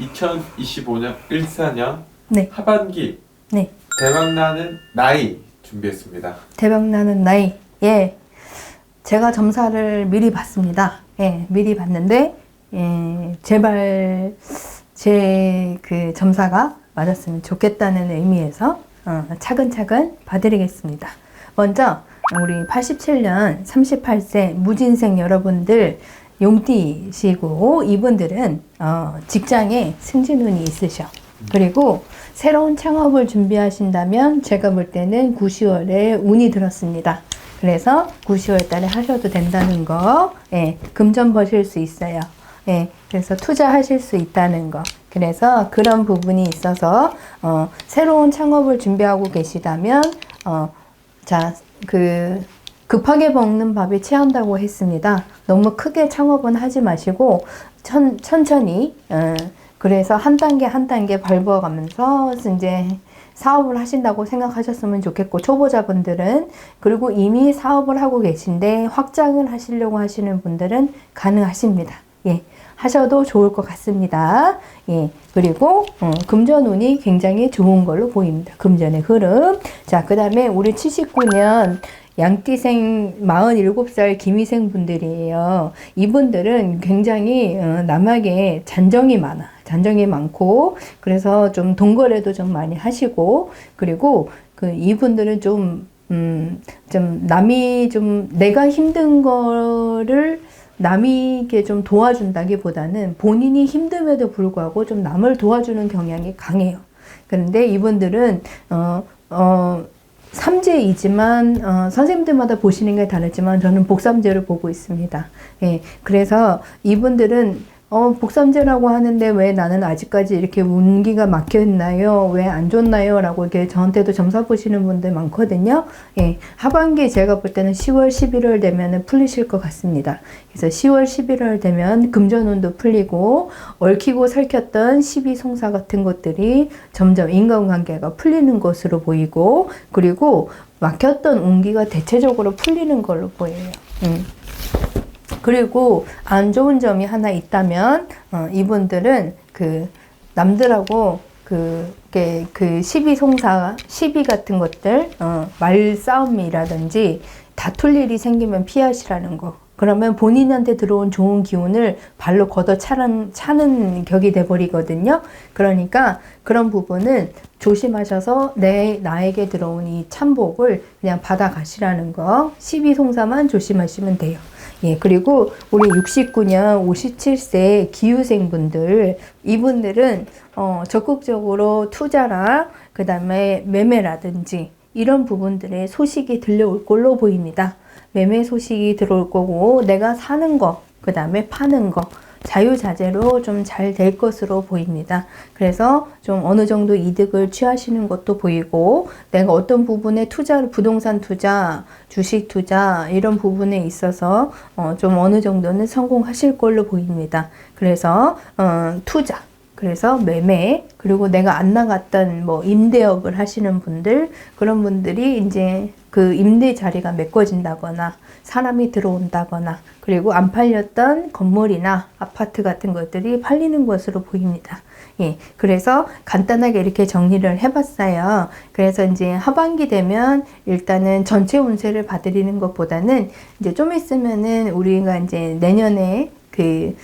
2025년 14년 네. 하반기 네. 대박나는 나이 준비했습니다. 대박나는 나이. 예. 제가 점사를 미리 봤습니다. 예, 미리 봤는데, 예, 제발 제 그 점사가 맞았으면 좋겠다는 의미에서 어, 차근차근 봐드리겠습니다. 먼저 우리 87년 38세 무진생 여러분들 용띠시고 이분들은 어, 직장에 승진운이 있으셔. 그리고 새로운 창업을 준비하신다면 제가 볼 때는 9, 10월에 운이 들었습니다. 그래서 9, 10월 달에 하셔도 된다는 거, 예, 금전 버실 수 있어요. 예, 그래서 투자하실 수 있다는 거. 그래서 그런 부분이 있어서, 어, 새로운 창업을 준비하고 계시다면, 어, 자, 그, 급하게 먹는 밥이 체한다고 했습니다. 너무 크게 창업은 하지 마시고, 천, 천천히, 어, 그래서 한 단계 한 단계 밟아가면서 이제 사업을 하신다고 생각하셨으면 좋겠고 초보자분들은 그리고 이미 사업을 하고 계신데 확장을 하시려고 하시는 분들은 가능하십니다. 예. 하셔도 좋을 것 같습니다. 예. 그리고 어, 금전운이 굉장히 좋은 걸로 보입니다. 금전의 흐름. 자, 그 다음에 우리 79년 양띠생 47살 김희생 분들이에요. 이분들은 굉장히 어, 남에게 잔정이 많아. 잔정이 많고 그래서 좀 동거래도 좀 많이 하시고 그리고 그 이분들은 좀 음, 좀 남이 좀 내가 힘든 거를 남에게 좀 도와준다기보다는 본인이 힘듦에도 불구하고 좀 남을 도와주는 경향이 강해요. 그런데 이분들은 어, 어, 삼재이지만 어, 선생님들마다 보시는 게 다르지만 저는 복삼재를 보고 있습니다. 예, 그래서 이분들은 어, 복삼재라고 하는데 왜 나는 아직까지 이렇게 운기가 막혀 있나요? 왜 안 좋나요? 라고 이렇게 저한테도 점사 보시는 분들 많거든요. 예, 하반기 제가 볼 때는 10월, 11월 되면은 풀리실 것 같습니다. 그래서 10월, 11월 되면 금전운도 풀리고 얽히고 설켰던 시비송사 같은 것들이 점점 인간관계가 풀리는 것으로 보이고 그리고 막혔던 운기가 대체적으로 풀리는 걸로 보여요. 음. 그리고 안 좋은 점이 하나 있다면 어, 이분들은 그 남들하고 그, 그, 그 시비 송사, 시비 같은 것들, 어, 말싸움이라든지 다툴 일이 생기면 피하시라는 거. 그러면 본인한테 들어온 좋은 기운을 발로 걷어 차는, 차는 격이 돼버리거든요. 그러니까 그런 부분은 조심하셔서 내, 나에게 들어온 이 참복을 그냥 받아가시라는 거. 시비 송사만 조심하시면 돼요. 예, 그리고 우리 69년 57세 기후생분들, 이분들은, 어, 적극적으로 투자나, 그 다음에 매매라든지, 이런 부분들의 소식이 들려올 걸로 보입니다. 매매 소식이 들어올 거고, 내가 사는 거, 그 다음에 파는 거, 자유자재로 좀 잘 될 것으로 보입니다. 그래서 좀 어느 정도 이득을 취하시는 것도 보이고 내가 어떤 부분에 투자를 부동산 투자, 주식 투자 이런 부분에 있어서 어, 좀 어느 정도는 성공하실 걸로 보입니다. 그래서 어, 투자 그래서 매매 그리고 내가 안 나갔던 뭐 임대업을 하시는 분들 그런 분들이 이제 그 임대 자리가 메꿔진다거나 사람이 들어온다거나 그리고 안 팔렸던 건물이나 아파트 같은 것들이 팔리는 것으로 보입니다. 예, 그래서 간단하게 이렇게 정리를 해봤어요. 그래서 이제 하반기 되면 일단은 전체 운세를 봐드리는 것보다는 이제 좀 있으면은 우리가 이제 내년에 그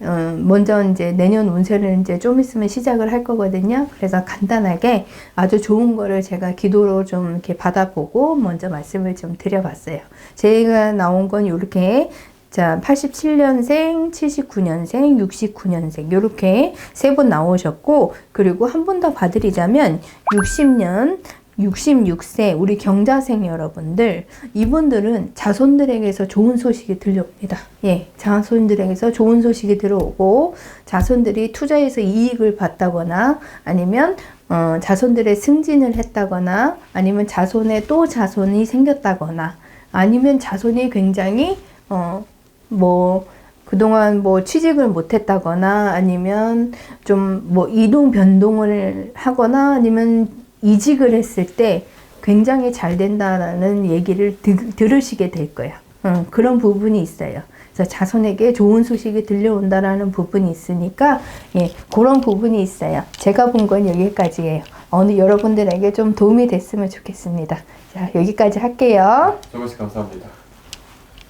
어, 먼저 이제 내년 운세를 이제 좀 있으면 시작을 할 거거든요. 그래서 간단하게 아주 좋은 거를 제가 기도로 좀 이렇게 받아보고 먼저 말씀을 좀 드려봤어요. 제가 나온 건 이렇게 자, 87년생, 79년생, 69년생 이렇게 세 분 나오셨고 그리고 한 분 더 봐드리자면 60년 66세 우리 경자생 여러분들 이분들은 자손들에게서 좋은 소식이 들려옵니다. 예, 자손들에게서 좋은 소식이 들어오고 자손들이 투자해서 이익을 봤다거나 아니면 어, 자손들의 승진을 했다거나 아니면 자손에 또 자손이 생겼다거나 아니면 자손이 굉장히 어, 뭐 그동안 뭐 취직을 못했다거나 아니면 좀 뭐 이동 변동을 하거나 아니면 이직을 했을 때 굉장히 잘 된다라는 얘기를 드, 들으시게 될 거야. 어, 그런 부분이 있어요. 그래서 자손에게 좋은 소식이 들려온다라는 부분이 있으니까 예, 그런 부분이 있어요. 제가 본 건 여기까지예요. 어느 여러분들에게 좀 도움이 됐으면 좋겠습니다. 자, 여기까지 할게요. 조금씩 감사합니다.